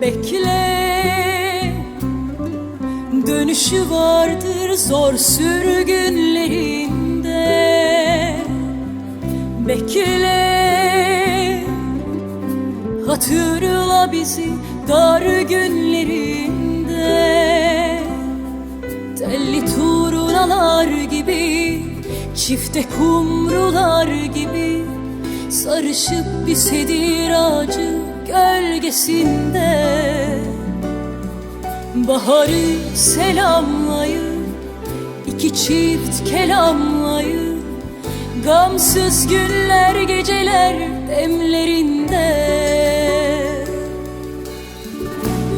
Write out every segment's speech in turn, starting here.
Bekle. Dönüşü vardır zor sürgünlerinde. Bekle. Hatırla bizi dar günlerinde. Telli turunalar gibi Çifte kumrular gibi Sarışıp bir sedir ağacı gölgesinde. Baharı selamlayıp iki çift kelamlayıp Gamsız günler geceler demlerinde.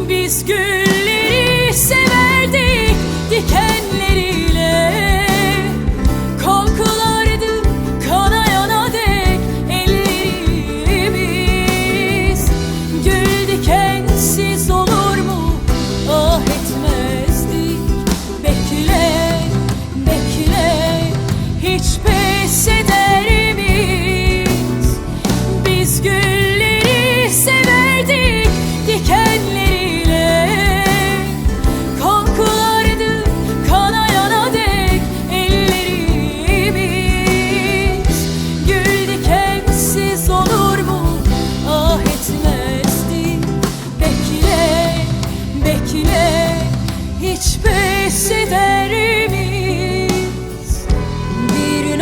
Biz gülleri severdik dikenleriyle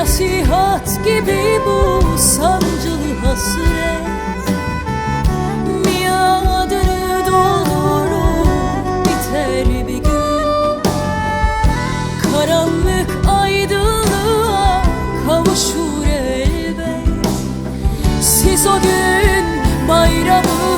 nasihat gibi bu sancılı hasret. Miadını doldurup biter bir gün. Karanlık aydınlığa kavuşur elbet. Siz o gün bayramı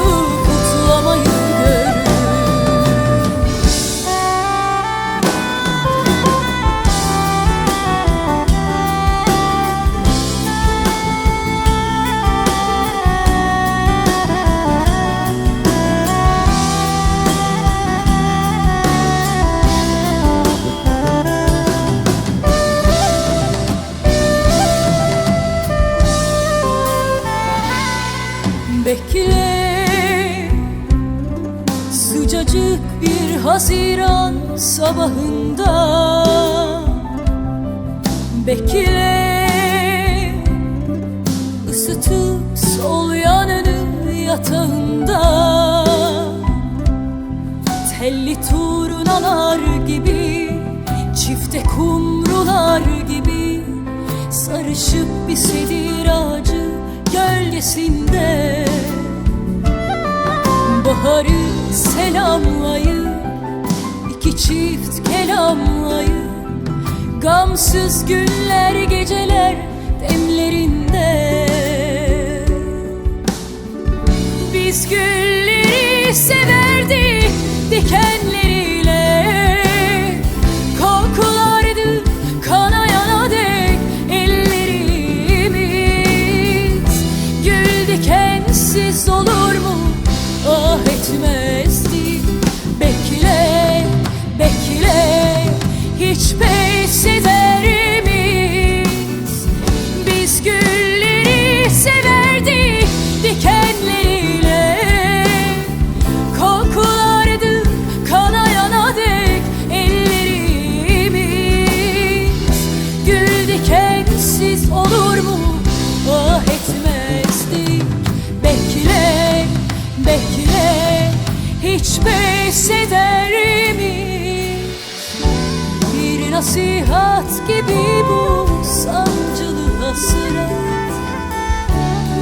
Bekle. Sıcacık bir Haziran sabahında Bekle. Isıtıp sol yanını yatağında Telli turunalar gibi Çifte kumrular gibi Sarışıp bir sedir ağacı gölgesinde Baharı selamlayıp iki çift kelamlayıp Gamsız günler geceler demlerinde. Biz gülleri severdik dikenleriyle olur mu? Ah etmezdik Bekle, bekle. Hiç pes miyiz? Bir nasihat gibi bu sancılı hasret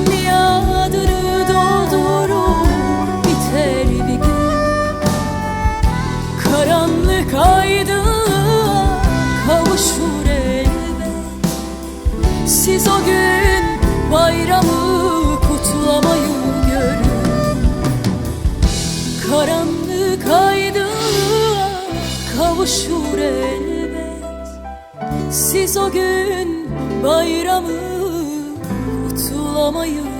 Miadını doldurup biter bir gün. Karanlık aydınlığa Siz o gün bayramı kutlamayı görün Karanlık aydınlığa kavuşur elbet. Siz o gün bayramı kutlamayı